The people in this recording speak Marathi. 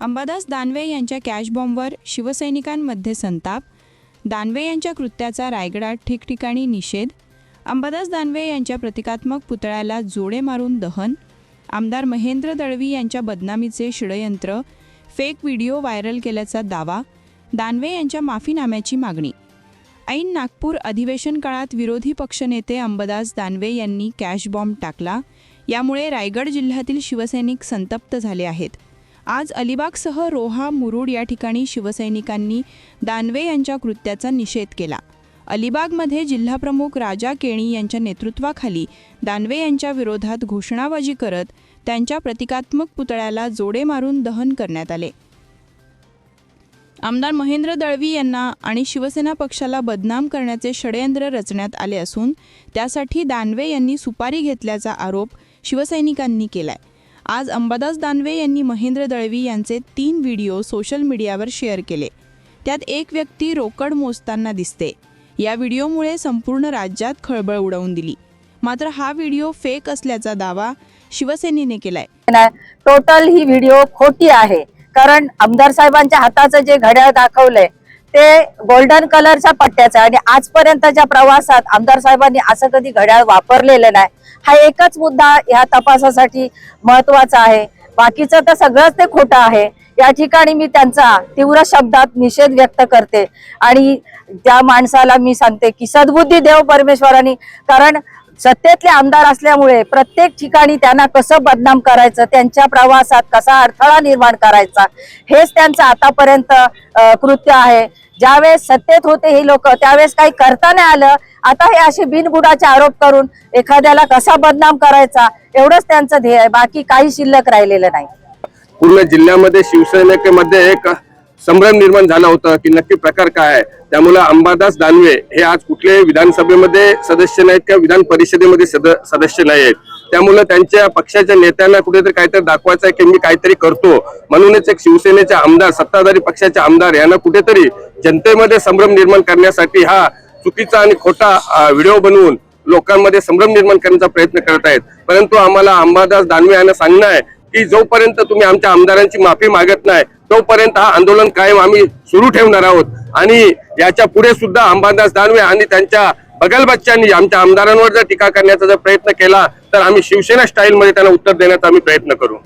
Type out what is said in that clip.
अंबादास दानवे यांच्या कॅशबॉम्बवर शिवसैनिकांमध्ये संताप. दानवे यांच्या कृत्याचा रायगडात ठिकठिकाणी निषेध. अंबादास दानवे यांच्या प्रतिकात्मक पुतळ्याला जोडे मारून दहन. आमदार महेंद्र दळवी यांच्या बदनामीचे षडयंत्र. फेक व्हिडिओ व्हायरल केल्याचा दावा. दानवे यांच्या माफीनाम्याची मागणी. ऐन नागपूर अधिवेशन काळात विरोधी पक्षनेते अंबादास दानवे यांनी कॅश बॉम्ब टाकला. यामुळे रायगड जिल्ह्यातील शिवसैनिक संतप्त झाले आहेत. आज अलिबागसह रोहा मुरुड या ठिकाणी शिवसैनिकांनी दानवे यांच्या कृत्याचा निषेध केला. अलिबागमध्ये जिल्हाप्रमुख राजा केणी यांच्या नेतृत्वाखाली दानवे यांच्या विरोधात घोषणाबाजी करत त्यांच्या प्रतिकात्मक पुतळ्याला जोडे मारून दहन करण्यात आले. आमदार महेंद्र दळवी यांना आणि शिवसेना पक्षाला बदनाम करण्याचे षडयंत्र रचण्यात आले असून त्यासाठी दानवे यांनी सुपारी घेतल्याचा आरोप शिवसैनिकांनी केलाय. आज अंबादास दानवे यांनी महेंद्र दळवी यांचे तीन व्हिडिओ सोशल मीडियावर शेअर केले. त्यात एक व्यक्ती रोकड मोजताना दिसते. या व्हिडिओमुळे संपूर्ण राज्यात खळबळ उडवून दिली. मात्र हा व्हिडिओ फेक असल्याचा दावा शिवसेनेने केलाय. टोटल ही व्हिडिओ खोटी आहे. कारण आमदार साहेबांच्या हाताचं जे घड्याळ दाखवलंय ते गोल्डन कलरच्या पट्ट्याचं आहे. आणि आजपर्यंतच्या प्रवासात आमदार साहेबांनी असं कधी घड्याळ वापरलेलं नाही हा एकच मुद्दा ह्या तपासासाठी महत्त्वाचा आहे. बाकीचं तर सगळंच ते खोटं आहे. या ठिकाणी मी त्यांचा तीव्र शब्दात निषेध व्यक्त करते. आणि त्या माणसाला मी सांगते की सद्बुद्धी देव परमेश्वरांनी कारण सत्तेतले आमदार असल्यामुळे प्रत्येक ठिकाणी त्यांना कसं बदनाम करायचं त्यांच्या प्रवासात कसा अडथळा निर्माण करायचा हेच त्यांचं आतापर्यंत कृत्य आहे. ज्यावेळेस सत्तेत होते हे लोक त्यावेळेस काही करता नाही आलं. आता हे असे बिनबुडाचे आरोप करून एखाद्याला कसा बदनाम करायचा एवढंच त्यांचं ध्येय आहे. बाकी काही शिल्लक राहिलेलं नाही. पूर्ण जिल्ह्यामध्ये शिवसेनेमध्ये एक संभ्रम निर्माण झाला होता की नक्की प्रकार काय आहे? त्यामुळे अंबादास दानवे हे आज कुठल्याही विधानसभेमध्ये सदस्य नाहीत किंवा विधान परिषदेमध्ये सद- सदस्य नाही आहेत. त्यामुळे त्यांच्या पक्षाच्या नेत्यांना कुठेतरी काहीतरी दाखवायचं आहे की मी काहीतरी करतो. म्हणूनच एक शिवसेनेचे आमदार सत्ताधारी पक्षाचे आमदार यांना कुठेतरी जनतेमध्ये संभ्रम निर्माण करण्यासाठी हा चुकीचा आणि खोटा व्हिडिओ बनवून लोकांमध्ये संभ्रम निर्माण करण्याचा प्रयत्न करत आहेत. परंतु आम्हाला अंबादास दानवे यांना सांगणं आहे की जोपर्यंत तुम्ही आमच्या आमदारांची माफी मागत नाही तोपर्यंत हा आंदोलन कायम आम्ही सुरू ठेवणार आहोत. आणि याच्यापुढे सुद्धा अंबादास दानवे आणि त्यांच्या बगल बच्चांनी आमच्या आमदारांवर जर टीका करण्याचा जर प्रयत्न केला तर आम्ही शिवसेना स्टाईल मध्ये त्यांना उत्तर देण्याचा आम्ही प्रयत्न करू.